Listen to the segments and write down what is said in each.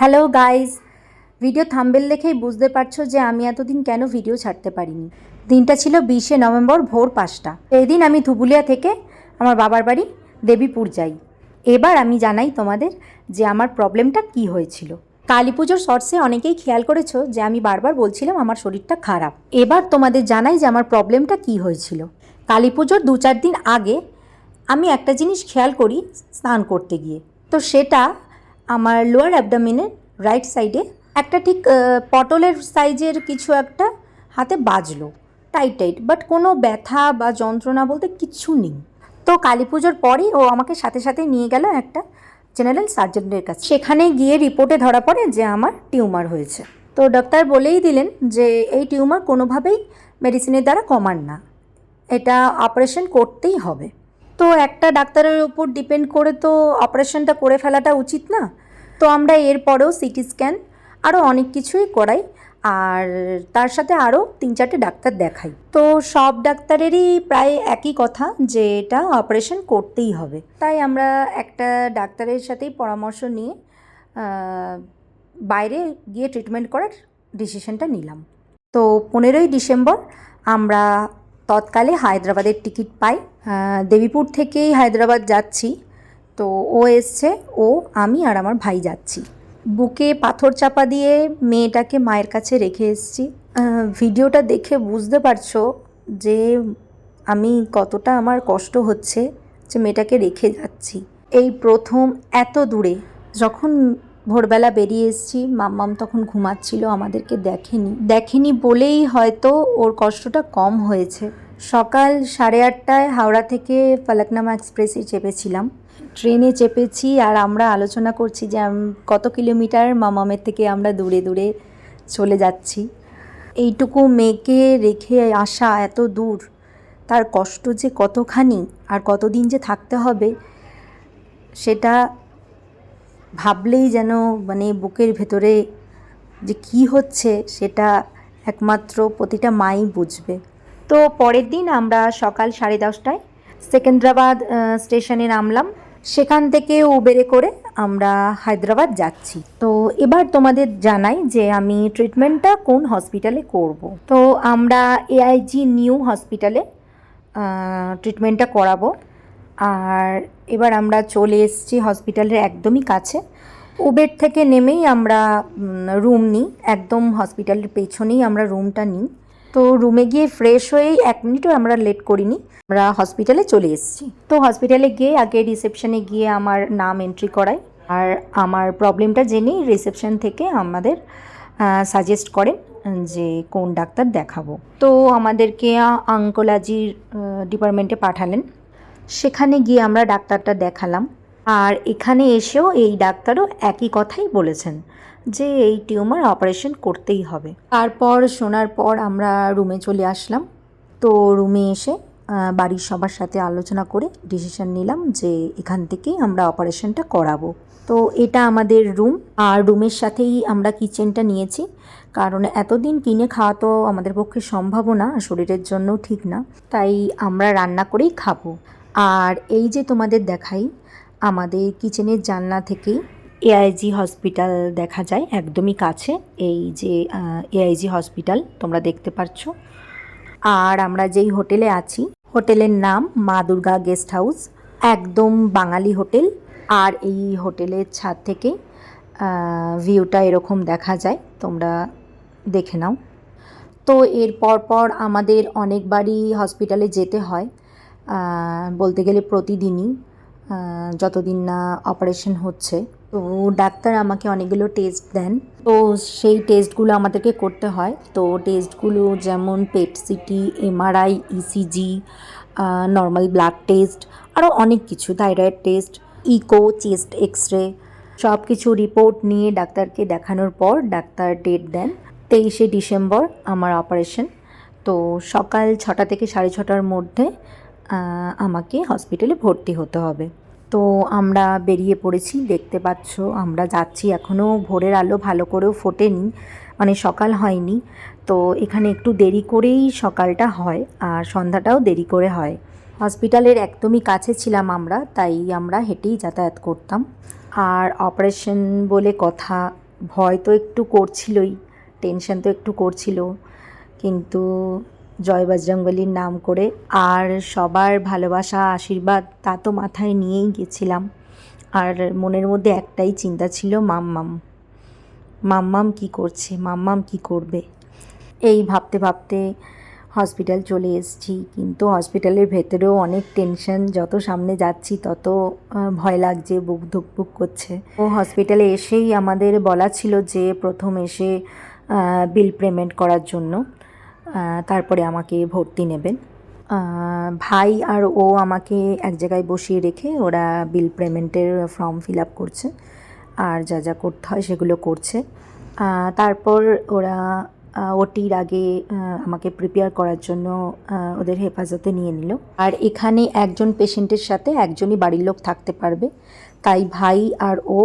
Hello guys video thumbnail দেখেই বুঝতে পারছ যে আমি এতদিন কেন ভিডিও ছাড়তে পারিনি। দিনটা ছিল বিশে নভেম্বর ভোর পাঁচটা। এই দিন আমি ধুবুলিয়া থেকে আমার বাবার বাড়ি দেবীপুর যাই। এবার আমি জানাই তোমাদের যে আমার প্রবলেমটা কি হয়েছিল। কালী পুজোর শর্টসে অনেকেই খেয়াল করেছ যে আমি বারবার বলছিলাম আমার শরীরটা খারাপ। এবার তোমাদের জানাই যে আমার প্রবলেমটা কি হয়েছিল। কালী পুজোর দু চার দিন আগে আমি একটা জিনিস খেয়াল করি স্নান করতে গিয়ে। তো সেটা আমার লোয়ার অ্যাবডামিনের রাইট সাইডে একটা ঠিক পটলের সাইজের কিছু একটা হাতে বাজলো। টাইট টাইট বাট কোনো ব্যথা বা যন্ত্রণা বলতে কিচ্ছু নেই। তো কালী পুজোর পরেই ও আমাকে সাথে সাথে নিয়ে গেল একটা জেনারেল সার্জনের কাছে। সেখানে গিয়ে রিপোর্টে ধরা পড়ে যে আমার টিউমার হয়েছে। তো ডাক্তার বলেই দিলেন যে এই টিউমার কোনোভাবেই মেডিসিনের দ্বারা কমার না। এটা অপারেশন করতেই হবে। তো একটা ডাক্তারের উপর ডিপেন্ড করে তো অপারেশনটা করে ফেলাটা উচিত না। তো আমরা এরপরেও সিটি স্ক্যান আরও অনেক কিছুই করাই আর তার সাথে আরও তিন চারটে ডাক্তার দেখাই। তো সব ডাক্তারেরই প্রায় একই কথা যে এটা অপারেশন করতেই হবে। তাই আমরা একটা ডাক্তারের সাথেই পরামর্শ নিয়ে বাইরে গিয়ে ট্রিটমেন্ট করার ডিসিশনটা নিলাম। তো পনেরোই ডিসেম্বর আমরা তৎকালে হায়দ্রাবাদের টিকিট পাই। দেবীপুর থেকেই হায়দ্রাবাদ যাচ্ছি। তো ও এসছে, ও, আমি আর আমার ভাই যাচ্ছি। বুকে পাথর চাপা দিয়ে মেয়েটাকে মায়ের কাছে রেখে এসেছি। ভিডিওটা দেখে বুঝতে পারছ যে আমি কতটা আমার কষ্ট হচ্ছে যে মেয়েটাকে রেখে যাচ্ছি। এই প্রথম এত দূরে যখন ভোরবেলা বেরিয়ে এসেছি, মাম্মাম তখন ঘুমাচ্ছিল, আমাদেরকে দেখেনি। দেখেনি বলেই হয়তো ওর কষ্টটা কম হয়েছে। সকাল সাড়ে আটটায় হাওড়া থেকে ফলকনামা এক্সপ্রেসে চেপেছিলাম। ট্রেনে চেপেছি আর আমরা আলোচনা করছি যে কত কিলোমিটার মামামের থেকে আমরা দূরে দূরে চলে যাচ্ছি। এইটুকু মেয়েকে রেখে আসা এত দূর, তার কষ্ট যে কতখানি আর কতদিন যে থাকতে হবে, সেটা ভাবলেই যেন মানে বুকের ভেতরে যে কি হচ্ছে, সেটা একমাত্র প্রতিটা মাই বুঝবে। তো পরের দিন আমরা সকাল সাড়ে দশটায় সেকেন্দ্রাবাদ স্টেশনে নামলাম। সেখান থেকে উবেরে করে আমরা হায়দ্রাবাদ যাচ্ছি। তো এবার তোমাদের জানাই যে আমি ট্রিটমেন্টটা কোন হসপিটালে করব। তো আমরা এআইজি নিউ হসপিটালে ট্রিটমেন্টটা করাবো। আর এবার আমরা চলে এসেছি হসপিটালের একদমই কাছে। উবের থেকে নেমেই আমরা রুম নিই। একদম হসপিটালের পেছনেই আমরা রুমটা নিই। তো রুমে গিয়ে ফ্রেশ হয়েই এক মিনিটও আমরা লেট করিনি। আমরা হসপিটালে চলে এসেছি। তো হসপিটালে গিয়ে আগে রিসেপশনে গিয়ে আমার নাম এন্ট্রি করাই। আর আমার প্রবলেমটা জেনেই রিসেপশন থেকে আমাদের সাজেস্ট করেন যে কোন ডাক্তার দেখাবো। তো আমাদেরকে আঙ্কোলজির ডিপার্টমেন্টে পাঠালেন। সেখানে গিয়ে আমরা ডাক্তারটা দেখালাম। আর এখানে এসেও এই ডাক্তারও একই কথাই বলেছেন। যে এই টিউমার অপারেশন করতেই হবে। তারপর শোনার পর আমরা রুমে চলে আসলাম। তো রুমে এসে বাড়ির সবার সাথে আলোচনা করে ডিসিশন নিলাম যে এখান থেকেই আমরা অপারেশনটা করাবো। তো এটা আমাদের রুম। আর রুমের সাথেই আমরা কিচেনটা নিয়েছি। কারণ এতদিন কিনে খাওয়া তো আমাদের পক্ষে সম্ভব না, শরীরের জন্যও ঠিক না। তাই আমরা রান্না করেই খাব। আর এই যে তোমাদের দেখাই, আমাদের কিচেনের জানলা থেকেই এআইজি হসপিটাল দেখা যায়, একদমই কাছে। এই যে এআইজি হসপিটাল তোমরা দেখতে পাচ্ছ আর আমরা যেই হোটেলে আছি, হোটেলের নাম মা দুর্গা গেস্ট হাউস একদম বাঙালি হোটেল। আর এই হোটেলের ছাদ থেকে ভিউটা এরকম দেখা যায়, তোমরা দেখে নাও। তো এর পর আমাদের অনেকবারই হসপিটালে যেতে হয় বলতে গেলে প্রতিদিনই যতদিন না অপারেশন হচ্ছে। তো ডাক্তার আমাকে অনেকগুলো টেস্ট দেন। তো সেই টেস্টগুলো আমাদেরকে করতে হয়। তো টেস্টগুলো যেমন PET CT MRI ECG normal blood test আরও অনেক কিছু thyroid test echo chest X ray সব কিছু রিপোর্ট নিয়ে ডাক্তারকে দেখানোর পর ডাক্তার ডেট দেন তেইশে ডিসেম্বর আমার অপারেশন তো সকাল ছটা থেকে সাড়ে ছটার মধ্যে আমাকে হসপিটালে ভর্তি হতে হবে। তো আমরা বেরিয়ে পড়েছি, দেখতে পাচ্ছ আমরা যাচ্ছি এখনও ভোরের আলো ভালো করেও ফোটেনি মানে সকাল হয়নি। তো এখানে একটু দেরি করেই সকালটা হয় আর সন্ধ্যাটাও দেরি করে হয়। হসপিটালের একদমই কাছে ছিলাম আমরা, তাই আমরা হেঁটেই যাতায়াত করতাম। আর অপারেশন বলে কথা, ভয় তো একটু করছিলই, টেনশন তো একটু করছিল। কিন্তু জয় বজরংবলির নাম করে আর সবার ভালোবাসা, আশীর্বাদ তা তো মাথায় নিয়েই গেছিলাম। আর মনের মধ্যে একটাই চিন্তা ছিল, মাম্মাম। মাম্মাম কি করছে? মাম্মাম কি করবে? এই ভাবতে ভাবতে হসপিটাল চলে এসেছি, কিন্তু হসপিটালের ভেতরেও অনেক টেনশন, যত সামনে যাচ্ছি তত ভয় লাগছে, বুক ধুকপুক করছে। ও হসপিটালে এসেই আমাদের বলা ছিল যে প্রথম এসে বিল পেমেন্ট করার জন্য। তারপরে আমাকে ভর্তি নেবেন। ভাই আর ও আমাকে এক জায়গায় বসিয়ে রেখে ওরা বিল পেমেন্টের ফর্ম ফিল আপ করছে, আর যা যা করতে হয় সেগুলো করছে। তারপর ওরা ওটির আগে আমাকে প্রিপেয়ার করার জন্য ওদের হেফাজতে নিয়ে নিল। আর এখানে একজন পেশেন্টের সাথে একজনই বাড়ির লোক থাকতে পারবে। তাই ভাই আর ও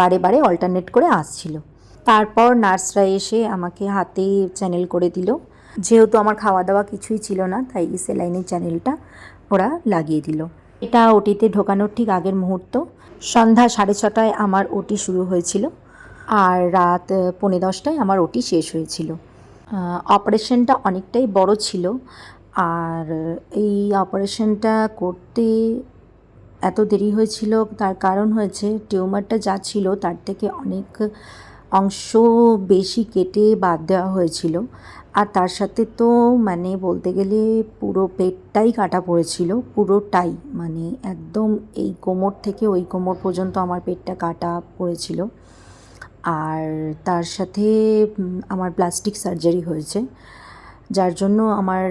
বারে বারে অল্টারনেট করে আসছিল। তারপর নার্সরা এসে আমাকে হাতে চ্যানেল করে দিল। যেহেতু আমার খাওয়া দাওয়া কিছুই ছিল না, তাই সেলাইনের চ্যানেলটা ওরা লাগিয়ে দিল। এটা ওটিতে ঢোকানোর ঠিক আগের মুহূর্ত। সন্ধ্যা সাড়ে ছটায় আমার ওটি শুরু হয়েছিল আর রাত পৌনে দশটায় আমার ওটি শেষ হয়েছিল। অপারেশনটা অনেকটাই বড় ছিল আর এই অপারেশনটা করতে এত দেরি হয়েছিল, তার কারণ হয়েছে টিউমারটা যা ছিল তার থেকে অনেক অংশ বেশি কেটে বাদ দেওয়া হয়েছিল। আর তার সাথে তো মানে বলতে গেলে পুরো পেটটাই কাটা পড়েছিল, পুরোটাই। মানে একদম এই কোমর থেকে ওই কোমর পর্যন্ত আমার পেটটা কাটা পড়েছিল। আর তার সাথে আমার প্লাস্টিক সার্জারি হয়েছে, যার জন্য আমার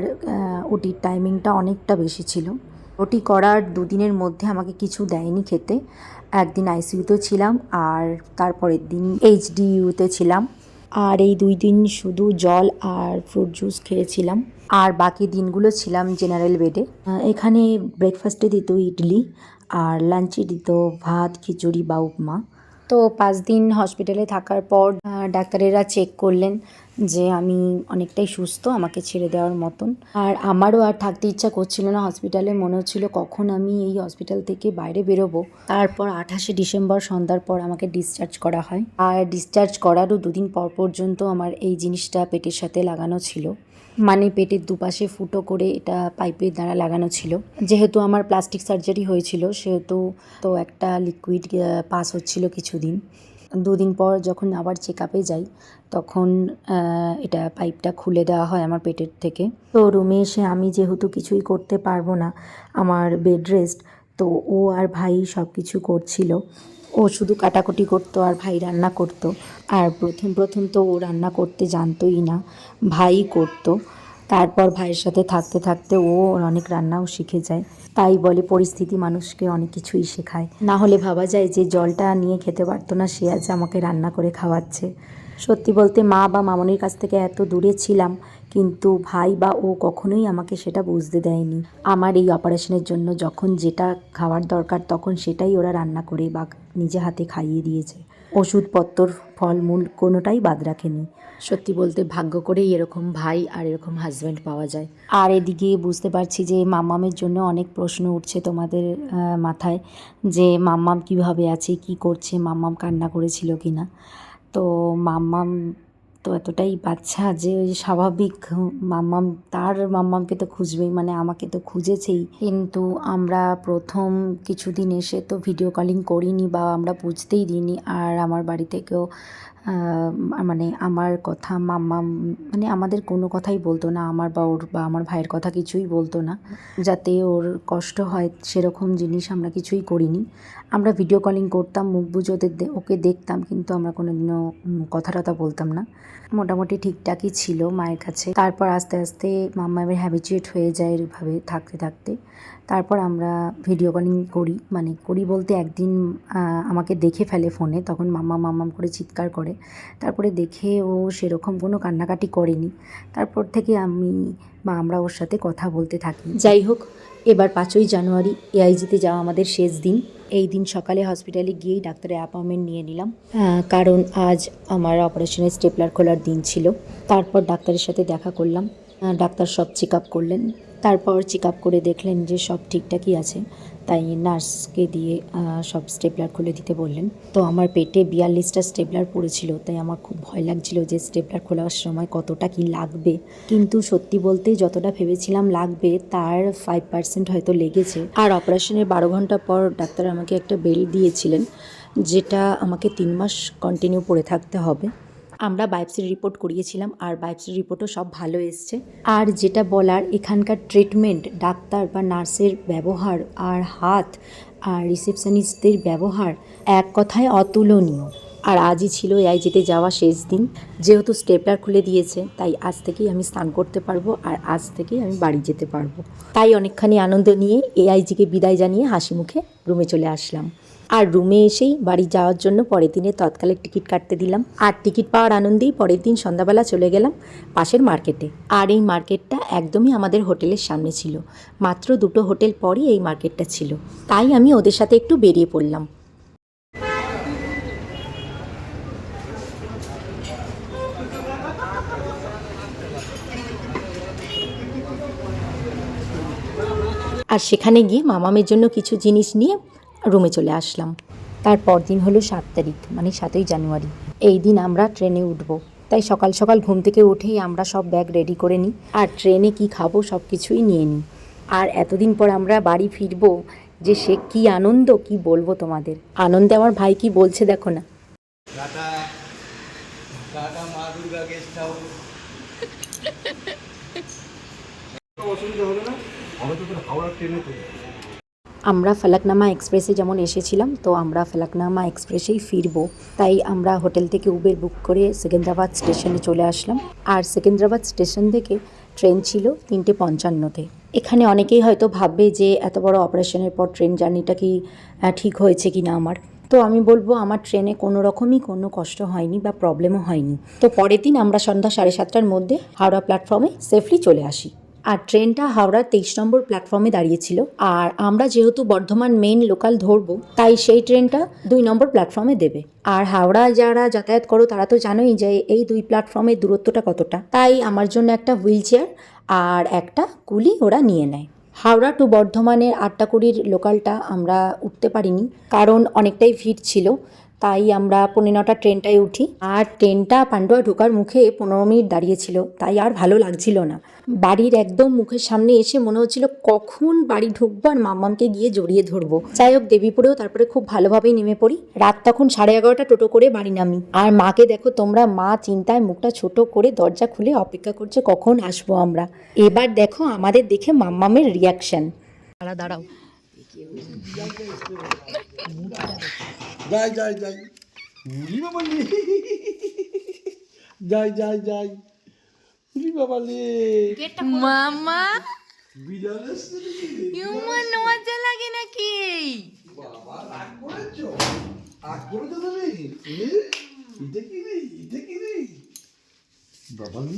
ওটির টাইমিংটা অনেকটা বেশি ছিল। ওটি করার দুদিনের মধ্যে আমাকে কিছু দেয়নি খেতে। একদিন আইসিইউতে ছিলাম আর তারপরের দিন এইচডিইউতে ছিলাম। আর এই দুই দিন শুধু জল আর ফ্রুট জুস খেয়েছিলাম। আর বাকি দিনগুলো ছিলাম জেনারেল বেডে এখানে ব্রেকফাস্টে দিত ইডলি, আর লাঞ্চে দিত ভাত, খিচুড়ি বা উপমা। তো পাঁচ দিন হসপিটালে থাকার পর ডাক্তারেরা চেক করলেন। যে আমি অনেকটাই সুস্থ, আমাকে ছেড়ে দেওয়ার মতন। আর আমারও আর থাকতে ইচ্ছা করছিল না হসপিটালে। মনে হচ্ছিল কখন আমি এই হসপিটাল থেকে বাইরে বেরোবো। তারপর আঠাশে ডিসেম্বর সন্ধ্যার পর আমাকে ডিসচার্জ করা হয়। আর ডিসচার্জ করারও দুদিন পর পর্যন্ত আমার এই জিনিসটা পেটের সাথে লাগানো ছিল। মানে পেটের দুপাশে ফুটো করে এটা পাইপের দ্বারা লাগানো ছিল। যেহেতু আমার প্লাস্টিক সার্জারি হয়েছিল, সেহেতু তো একটা লিকুইড পাস হচ্ছিল কিছুদিন। দুদিন পর যখন আবার চেক আপে যাই, তখন এটা পাইপটা খুলে দেওয়া হয় আমার পেটের থেকে। তো রুমে এসে আমি যেহেতু কিছুই করতে পারব না, আমার বেড রেস্ট তো ও আর ভাই সব কিছু করছিল। ও শুধু কাটাকুটি করতো আর ভাই রান্না করতো। আর প্রথম প্রথম তো ও রান্না করতে জানতোই না, ভাই করতো। তারপর ভাইয়ের সাথে থাকতে থাকতে ও অনেক রান্নাও শিখে যায়। তাই বলে পরিস্থিতি মানুষকে অনেক কিছুই শেখায়। না হলে ভাবা যায় যে জলটা নিয়ে খেতে পারতো না, সে আজ আমাকে রান্না করে খাওয়াচ্ছে। সত্যি বলতে মা বা মামনির কাছ থেকে এত দূরে ছিলাম, কিন্তু ভাই বা ও কখনোই আমাকে সেটা বুঝতে দেয়নি। আমার এই অপারেশনের জন্য যখন যেটা খাওয়ার দরকার, তখন সেটাই ওরা রান্না করে বা নিজে হাতে খাইয়ে দিয়েছে। ওষুধপত্র ফলমূল কোনোটাই বাদ রাখেনি। সত্যি বলতে ভাগ্য করে এরকম ভাই আর এরকম হাজব্যান্ড পাওয়া যায়। আর এদিকে বুঝতে পারছি যে মাম্মামের জন্য অনেক প্রশ্ন উঠছে তোমাদের মাথায় যে মাম্মাম কীভাবে আছে কি করছে মাম্মাম কান্না করেছিল কি না তো মাম্মাম তো এতটাই বাচ্চা যে ওই স্বাভাবিক মাম্মাম, তার মাম্মামকে তো খুঁজবেই মানে আমাকে তো খুঁজেছেই। কিন্তু আমরা প্রথম কিছুদিন এসে তো ভিডিও কলিং করিনি বা আমরা বুঝতেই দিইনি, আর আমার বাড়ি থেকেও মানে আমার কথা মাম্মাম মানে আমাদের কোনো কথাই বলতো না, আমার বা ওর বা আমার ভাইয়ের কথা কিছুই বলতো না। যাতে ওর কষ্ট হয় সেরকম জিনিস আমরা কিছুই করিনি। আমরা ভিডিও কলিং করতাম, মুখ বুঝে ওদের ওকে দেখতাম, কিন্তু আমরা কোনো দিনও কথা টথা বলতাম না। মোটামুটি ঠিকঠাকই ছিল মায়ের কাছে। তারপর আস্তে আস্তে মাম্মামের হ্যাবিচুয়েট হয়ে যায় এভাবে থাকতে থাকতে। তারপর আমরা ভিডিও কলিং করি। মানে করি বলতে একদিন আমাকে দেখে ফেলে ফোনে তখন মাম্মা মাম্মাম করে চিৎকার করে। তারপরে দেখে ও সেরকম কোনো কান্নাকাটি করেনি। তারপর থেকে আমি বা আমরা ওর সাথে কথা বলতে থাকি। যাই হোক, এবার পাঁচই জানুয়ারি এআইজিতে যাওয়া আমাদের শেষ দিন। এই দিন সকালে হসপিটালে গিয়েই ডাক্তারের অ্যাপয়েন্টমেন্ট নিয়ে নিলাম। কারণ আজ আমার অপারেশনের স্টেপলার খোলার দিন ছিল। তারপর ডাক্তারের সাথে দেখা করলাম। ডাক্তার সব চেক আপ করলেন। তারপর চেক আপ করে দেখলেন যে সব ঠিকঠাকই আছে। তাই নার্সকে দিয়ে সব স্টেপলার খুলে দিতে বললেন। তো আমার পেটে বিয়াল্লিশটা স্টেপলার পড়েছিল, তাই আমার খুব ভয় লাগছিল যে স্টেপলার খোলার সময় কতটা কি লাগবে। কিন্তু সত্যি বলতে যতটা ভেবেছিলাম লাগবে, তার ফাইভ পার্সেন্ট হয়তো লেগেছে। আর অপারেশনের বারো ঘণ্টা পর ডাক্তার আমাকে একটা বেল্ট দিয়েছিলেন, যেটা আমাকে তিন মাস কন্টিনিউ পরে থাকতে হবে। আমরা বায়োপসির রিপোর্ট করিয়েছিলাম আর বায়োপসির রিপোর্টও সব ভালো এসছে। আর যেটা বলার, এখানকার ট্রিটমেন্ট ডাক্তার বা নার্সের ব্যবহার আর হাত আর রিসেপশনিস্টদের ব্যবহার এক কথায় অতুলনীয়। আর আজই ছিল এআই যেতে যাওয়া শেষ দিন। যেহেতু স্টেপলার খুলে দিয়েছে, তাই আজ থেকেই আমি স্নান করতে পারব আর আজ থেকেই আমি বাড়ি যেতে পারব। তাই অনেকখানি আনন্দ নিয়ে এআইজিকে বিদায় জানিয়ে হাসি মুখে রুমে চলে আসলাম। আর রুমে এসেই বাড়ি যাওয়ার জন্য পরের দিনে তৎকালে টিকিট কাটতে দিলাম। আর টিকিট পাওয়ার আনন্দেই পরের দিন সন্ধ্যাবেলা চলে গেলাম পাশের মার্কেটে। আর এই মার্কেটটা একদমই আমাদের হোটেলের সামনে ছিল। মাত্র দুটো হোটেল পরই এই মার্কেটটা ছিল। তাই আমি ওদের সাথে একটু বেরিয়ে পড়লাম। আর সেখানে গিয়ে মামামের জন্য কিছু জিনিস নিয়ে রুমে চলে আসলাম। তারপর দিন হলো সাত তারিখ মানে সাতই জানুয়ারি। এই দিন আমরা ট্রেনে উঠব। তাই সকাল সকাল ঘুম থেকে উঠেই আমরা সব ব্যাগ রেডি করে নিই আর ট্রেনে কি খাব সব কিছুই নিয়ে নিই। আর এতদিন পর আমরা বাড়ি ফিরবো যে সে কি আনন্দ কি বলব তোমাদের? আনন্দে আমার ভাই কি বলছে দেখো না। টাটা টাটা মা দুর্গা গেস্ট হাউস অসুবিধা হবে না? আমরা তো তোর হাওড়া ট্রেনে তো আমরা ফলকনামা এক্সপ্রেসে যেমন এসেছিলাম, তো আমরা ফলকনামা এক্সপ্রেসেই ফিরবো। তাই আমরা হোটেল থেকে উবের বুক করে সেকেন্দ্রাবাদ স্টেশনে চলে আসলাম। আর সেকেন্দ্রাবাদ স্টেশন থেকে ট্রেন ছিল তিনটে পঞ্চান্নতে। এখানে অনেকেই হয়তো ভাববে যে এত বড় অপারেশনের পর ট্রেন জার্নিটা কি ঠিক হয়েছে কি না আমার। তো আমি বলব আমার ট্রেনে কোনো রকমই কোনো কষ্ট হয়নি বা প্রবলেমও হয়নি। তো পরের দিন আমরা সন্ধ্যা সাড়ে সাতটার মধ্যে হাওড়া প্ল্যাটফর্মে সেফলি চলে আসি। আর ট্রেনটা হাওড়ার তেইশ নম্বর প্ল্যাটফর্মে দাঁড়িয়েছিল। আর আমরা যেহেতু বর্ধমান মেন লোকাল ধরবো, তাই সেই ট্রেনটা দুই নম্বর প্ল্যাটফর্মে দেবে। আর হাওড়া যারা যাতায়াত করো, তারা তো জানোই যে এই দুই প্ল্যাটফর্মের দূরত্বটা কতটা। তাই আমার জন্য একটা হুইল চেয়ার আর একটা কুলি ওরা নিয়ে নেয়। হাওড়া টু বর্ধমানের আটটা কুড়ির লোকালটা আমরা উঠতে পারিনি, কারণ অনেকটাই ভিড় ছিল। তাই আমরা পৌনে নটা ট্রেনটায় উঠি। আর ট্রেনটা পান্ডুয়া ঢোকার মুখে পনেরো মিনিট দাঁড়িয়েছিল, তাই আর ভালো লাগছিল না। বাড়ির একদম মুখের সামনে এসে মনে হচ্ছিল কখন বাড়ি ঢুকবো আর মাম্মামকে গিয়ে জড়িয়ে ধরবো। যাই হোক, দেবীপুরেও তারপরে খুব ভালোভাবেই নেমে পড়ি। রাত তখন সাড়ে এগারোটা টোটো করে বাড়ি নামি। আর মাকে দেখো তোমরা, মা চিন্তায় মুখটা ছোট করে দরজা খুলে অপেক্ষা করছে কখন আসব আমরা। এবার দেখো আমাদের দেখে মাম্মামের রিয়াকশন দাঁড়া দাঁড়াও। যাই যাই যাই। উরি বাবা লে। যাই যাই যাই। উরি বাবা লে। মামা? ইউমান মজা লাগে নাকি? বাবা রাগ করেছ? রাগ করেছ তুমি এটা কি রে? এটা কি রে? বাবা লে।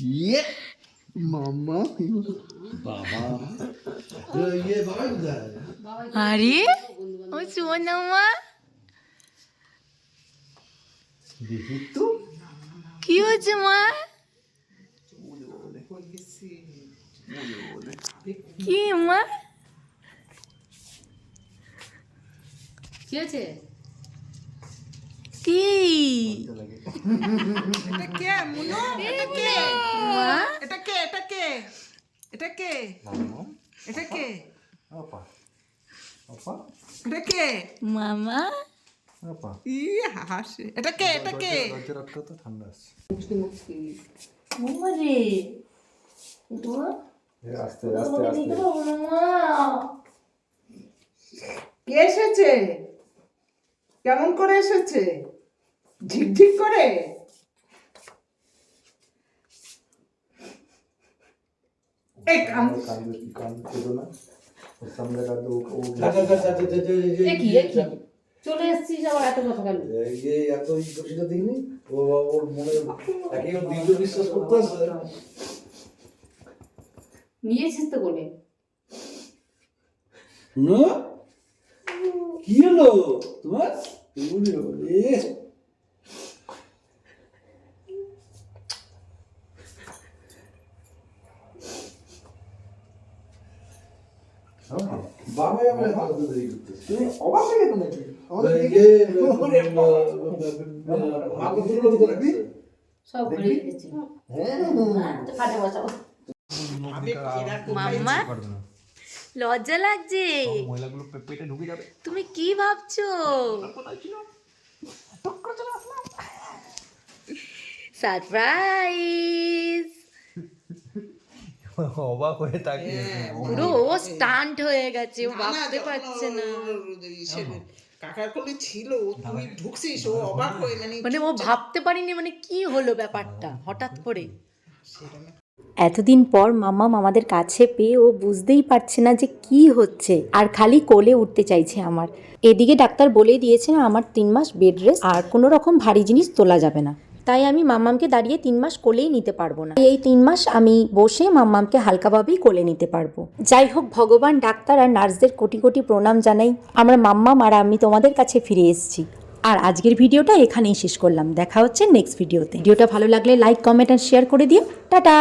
ইয়ে। মামা। বাবা। এ, ইয়ে বাবা কোথায়? আরে ও সোনা মা দেখি তো। কি হচ্ছে মা? কি মা? কি আছে কি? এটা কে মুনু? এটা কে? মা? এটা কে এটা কে? এটা কে? এটা কে? আপা আপা এটা কে? মামা? আপা ই হাসে। এটা কে এটা কে? দরজা আটকা তো ঠান্ডা আসছে ওরে আস্তে আস্তে আস্তে। কে এসেছে? কেমন করে এসেছে? ঝিকঝিক করে। এই না? সামনে ও কি কি চলে এসেছিস আবার এত কথা কেন? এত ই খুশিটা ও ওর মনে একে ওর দীর্ঘ বিশ্বাস করতে নিয়েছিস তো না? কি হলো? তোমার? এ তুমি অবাক হয়ে গেছো নাকি মাম্মা লজ্জা লাগছে। ময়লাগুলো পেটে ঢুকে যাবে। তুমি কি ভাবছ? সারপ্রাইজ। অবাক হয়ে তাকিয়ে পুরো ও স্টান্ট হয়ে গেছে ও ভাবতে পারছে না। কাকার কোলে ছিল তুই ঢুকছিস ও অবাক হয়ে মানে মানে ও ভাবতে পারিনি মানে কি হলো ব্যাপারটা হঠাৎ করে। এতদিন পর মাম্মা আমাদের কাছে পেয়ে ও বুঝতেই পারছে না যে কি হচ্ছে আর খালি কোলে উঠতে চাইছে আমার। এদিকে ডাক্তার বলে দিয়েছে না আমার তিন মাস বেড রেস্ট আর কোনো রকম ভারী জিনিস তোলা যাবে না। তাই আমি মাম্মামকে দাঁড়িয়ে তিন মাস কোলেই নিতে পারব না। এই তিন মাস আমি বসে মাম্মামকে হালকাভাবেই কোলে নিতে পারব। যাই হোক, ভগবান, ডাক্তার আর নার্সদের কোটি কোটি প্রণাম জানাই। আমরা মাম্মাম আর আমি তোমাদের কাছে ফিরে এসেছি। আর আজকের ভিডিওটা এখানেই শেষ করলাম। দেখা হচ্ছে নেক্সট ভিডিওতে ভিডিওটা ভালো লাগলে লাইক কমেন্ট আর শেয়ার করে দিও। টাটা!